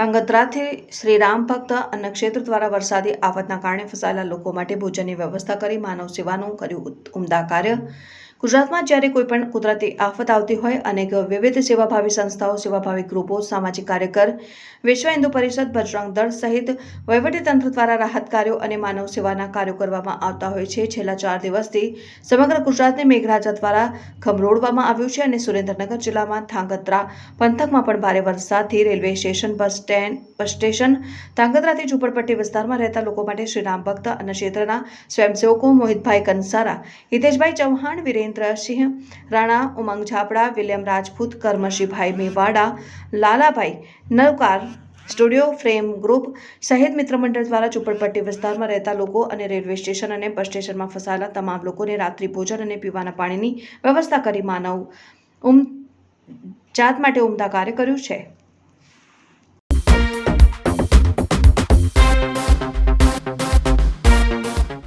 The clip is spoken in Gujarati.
ધાંગધ્રાથી શ્રી રામ ભક્ત અન્નક્ષેત્ર દ્વારા વરસાદી આફતના કારણે ફસાયેલા લોકો માટે ભોજનની વ્યવસ્થા કરી માનવ સેવાનું કર્યું ઉમદા કાર્ય. ગુજરાતમાં જ્યારે કોઈ પણ કુદરતી આફત આવતી હોય, અનેક વિવિધ સેવાભાવી સંસ્થાઓ, સેવાભાવી ગ્રુપો, સામાજિક કાર્યકર, વિશ્વ હિન્દુ પરિષદ, બજરંગ દળ સહિત વહીવટીતંત્ર દ્વારા રાહત કાર્યો અને માનવ સેવાના કાર્યો કરવામાં આવતા હોય છે. છેલ્લા ચાર દિવસથી સમગ્ર ગુજરાતને મેઘરાજા દ્વારા ખમરોડવામાં આવ્યું છે અને સુરેન્દ્રનગર જિલ્લામાં ધાંગધ્રા પંથકમાં પણ ભારે વરસાદથી railway station, bus stand, bus station, ધાંગધ્રાથી ઝુંપડપટ્ટી વિસ્તારમાં રહેતા લોકો માટે શ્રી રામ ભક્ત અને ક્ષેત્રના સ્વયંસેવકો Mohitbhai Kansara, Hiteshbhai Chauhan Virendrasinh Rana Umang Zapada, William Rajput, Karmashibhai Mevada, Lalabhai Navkar studio, frame group સહિત મિત્ર મંડળ દ્વારા ઝુંપડપટ્ટી વિસ્તારમાં રહેતા લોકો અને રેલવે સ્ટેશન અને બસ સ્ટેશનમાં ફસાયેલા તમામ લોકોને રાત્રિ ભોજન અને પીવાના પાણીની વ્યવસ્થા કરી માનવ ઉમ જાત માટે ઉમદા કાર્ય કર્યું છે.